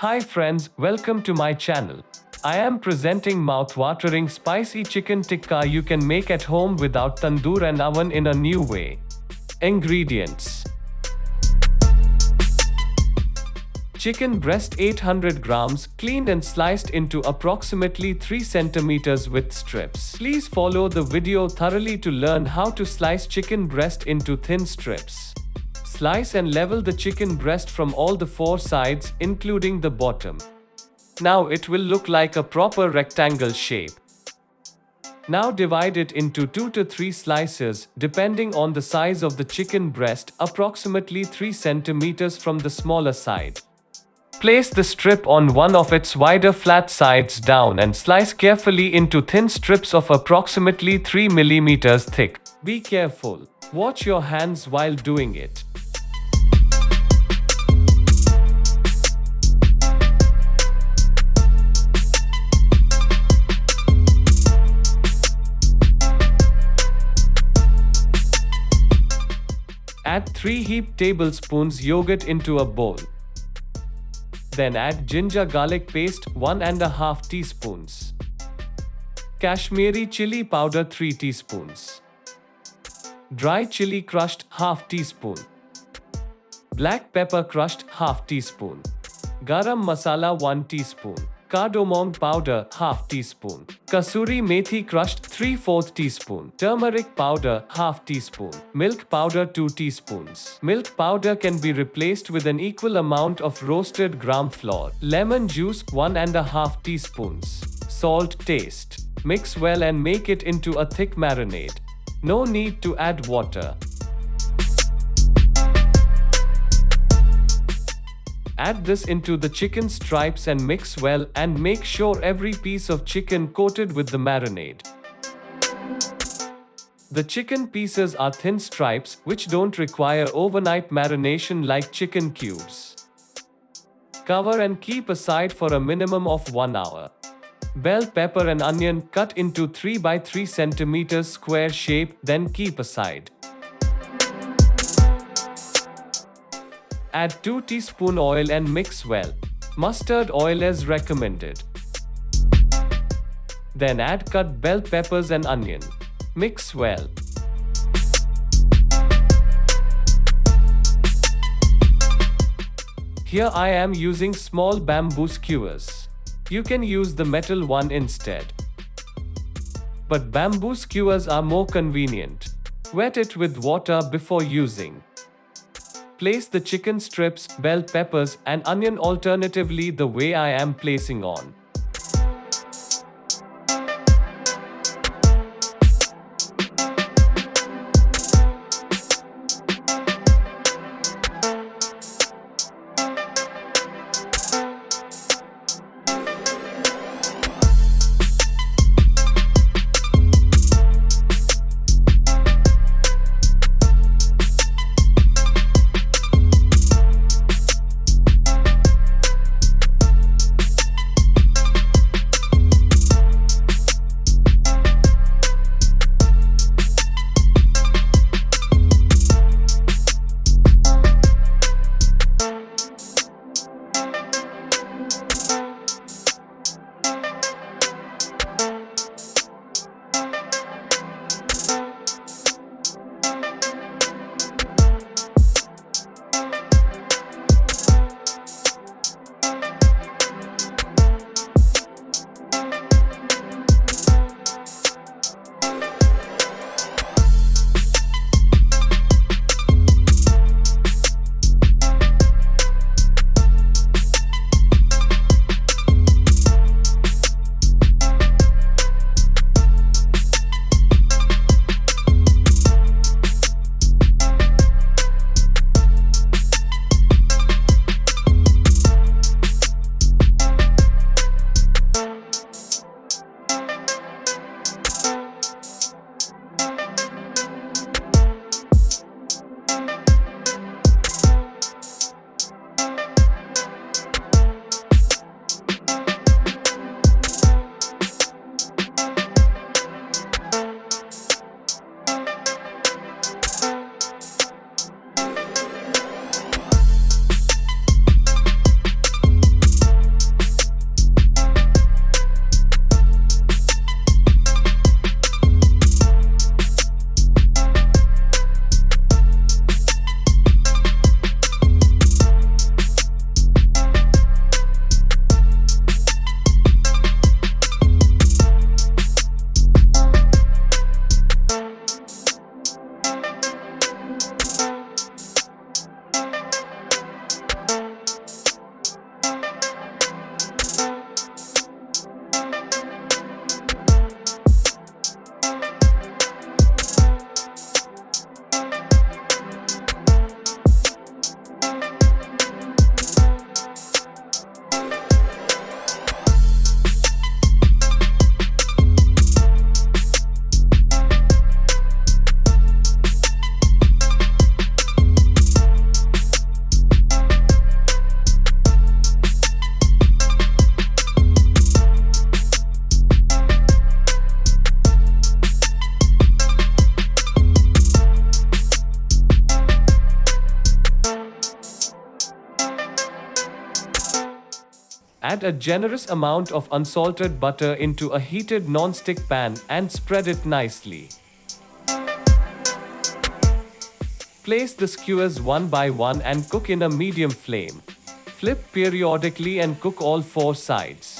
Hi friends, welcome to my channel. I am presenting mouth-watering spicy chicken tikka you can make at home without tandoor and oven in a new way. Ingredients Chicken breast 800 grams, cleaned and sliced into approximately 3 centimeters with strips. Please follow the video thoroughly to learn how to slice chicken breast into thin strips. Slice and level the chicken breast from all the four sides, including the bottom. Now it will look like a proper rectangle shape. Now divide it into 2 to 3 slices, depending on the size of the chicken breast, approximately 3 centimeters from the smaller side. Place the strip on one of its wider flat sides down and slice carefully into thin strips of approximately 3 millimeters thick. Be careful. Watch your hands while doing it. Add 3 heaped tablespoons yogurt into a bowl. Then add ginger garlic paste 1 and a half teaspoons. Kashmiri chili powder 3 teaspoons. Dry chili crushed half teaspoon. Black pepper crushed half teaspoon. Garam masala 1 teaspoon. Cardamom powder half teaspoon. Kasuri methi crushed 3 4 teaspoon. Turmeric powder half teaspoon. Milk powder 2 teaspoons. Milk powder can be replaced with an equal amount of roasted gram flour. Lemon juice 1 and a half teaspoons. Salt taste. Mix well and make it into a thick marinade. No need to add water. Add this into the chicken stripes and mix well and make sure every piece of chicken coated with the marinade. The chicken pieces are thin stripes which don't require overnight marination like chicken cubes. Cover and keep aside for a minimum of 1 hour. Bell pepper and onion cut into 3 by 3 centimeters square shape then keep aside. Add 2 teaspoon oil and mix well. Mustard oil is recommended. Then add cut bell peppers and onion. Mix well. Here I am using small bamboo skewers. You can use the metal one instead. But bamboo skewers are more convenient. Wet it with water before using. Place the chicken strips, bell peppers, and onion alternatively the way I am placing on. Add a generous amount of unsalted butter into a heated non-stick pan and spread it nicely. Place the skewers one by one and cook in a medium flame. Flip periodically and cook all four sides.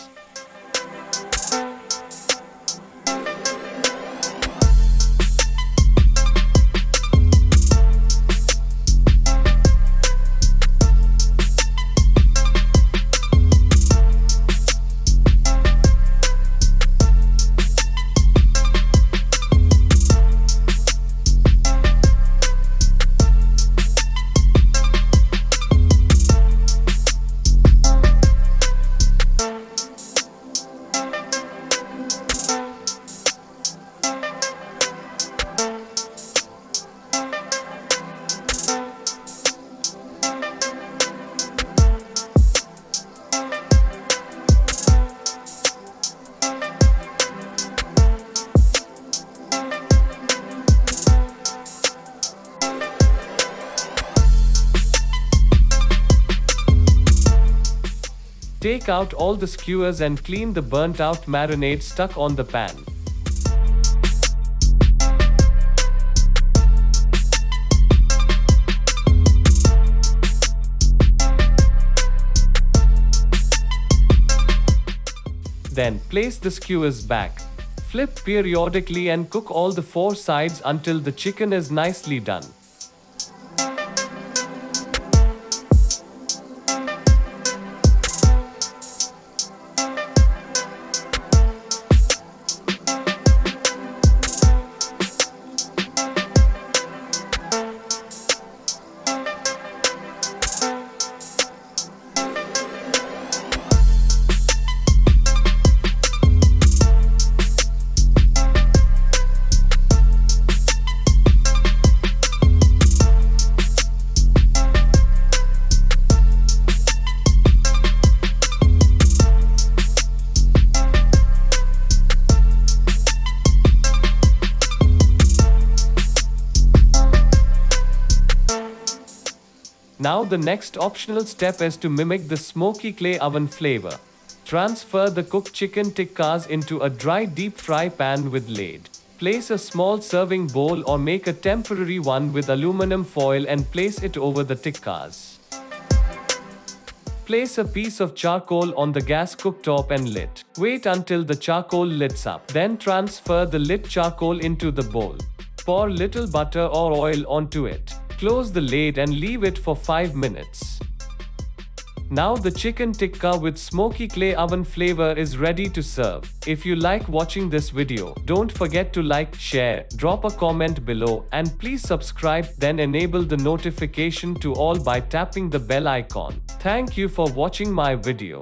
Take out all the skewers and clean the burnt out marinade stuck on the pan. Then place the skewers back. Flip periodically and cook all the four sides until the chicken is nicely done. Now the next optional step is to mimic the smoky clay oven flavor. Transfer the cooked chicken tikkas into a dry deep fry pan with lid. Place a small serving bowl or make a temporary one with aluminum foil and place it over the tikkas. Place a piece of charcoal on the gas cooktop and lit. Wait until the charcoal lights up. Then transfer the lit charcoal into the bowl. Pour little butter or oil onto it. Close the lid and leave it for 5 minutes. Now the chicken tikka with smoky clay oven flavor is ready to serve. If you like watching this video, don't forget to like, share, drop a comment below and please subscribe then enable the notification to all by tapping the bell icon. Thank you for watching my video.